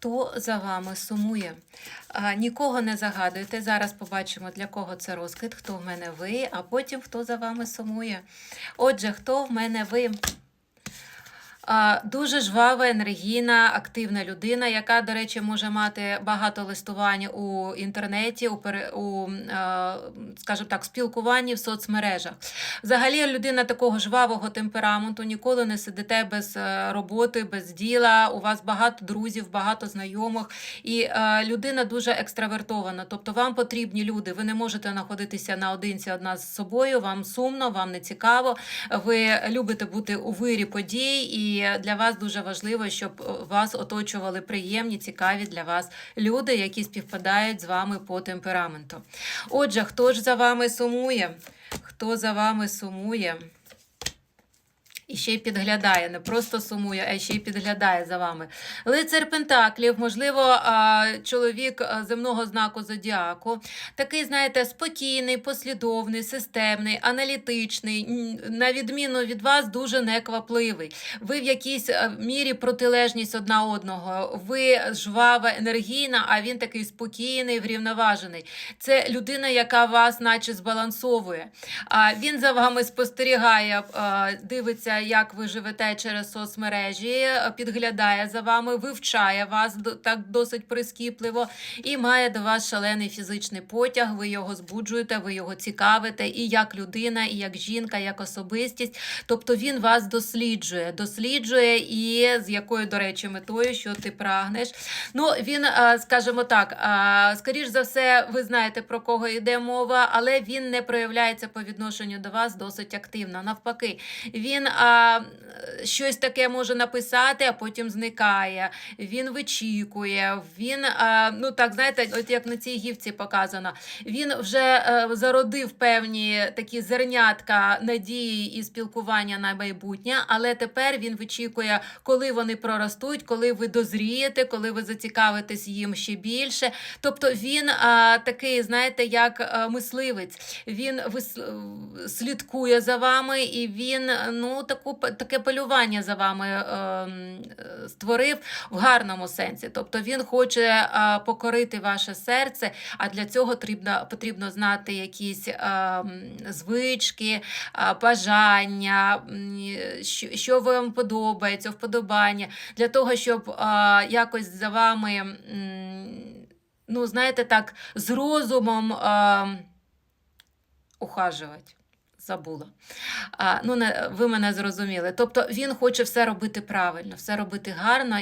хто за вами сумує. Нікого не загадуйте. Зараз побачимо, для кого це розкид, хто в мене ви, а потім хто за вами сумує. Отже, хто в мене ви? Дуже жвава, енергійна, активна людина, яка, до речі, може мати багато листувань у інтернеті, у, у скажімо так, спілкуванні в соцмережах. Взагалі, людина такого жвавого темпераменту, ніколи не сидите без е, роботи, без діла. У вас багато друзів, багато знайомих, і е, людина дуже екстравертована. Тобто, вам потрібні люди. Ви не можете знаходитися наодинці одна з собою. Вам сумно, вам не цікаво. Ви любите бути у вирі подій, і для вас дуже важливо, щоб е, вас оточували приємні, цікаві для вас люди, які співпадають з вами по темпераменту. Отже, хто ж за вами сумує? Хто за вами сумує? І ще й підглядає, не просто сумує, а ще й підглядає за вами. Лицар Пентаклів, можливо, чоловік земного знаку зодіаку. Такий, знаєте, спокійний, послідовний, системний, аналітичний, на відміну від вас, дуже неквапливий. Ви в якійсь е, мірі протилежність одна одного. Ви жвава, енергійна, а він такий спокійний, врівноважений. Це людина, яка вас, наче, збалансовує. Він за вами спостерігає, дивиться, як ви живете через соцмережі, е, підглядає за вами, вивчає вас так досить прискіпливо і має до вас шалений фізичний потяг. Ви його збуджуєте, ви його цікавите, і як людина, і як жінка, як особистість. Тобто він вас досліджує, досліджує і з якою, до речі, метою, що ти прагнеш. Ну, він, е, скажімо так, е, скоріш за все, ви знаєте про кого йде мова, але він не проявляється по відношенню до вас досить активно. Навпаки, він щось таке може написати, а потім зникає. Він вичікує. Він, ну так, знаєте, от як на цій гівці показано, він вже е, зародив певні такі зернятка надії і спілкування на майбутнє, але тепер він вичікує, коли вони проростуть, коли ви дозрієте, коли ви зацікавитесь їм ще більше. Тобто він а, такий, знаєте, як мисливець. Він слідкує за вами, і він ну таку таке полювання за вами ем, е, створив в гарному сенсі. Тобто він хоче а, покорити ваше серце, а для цього потрібно, потрібно знати якісь ем, звички, а, бажання, що, що вам подобається, вподобання, для того, щоб а, якось за вами, м, ну, знаєте, так, з розумом а, ухажувати. Забула. А, ну, ви мене зрозуміли. Тобто він хоче все робити правильно, все робити гарно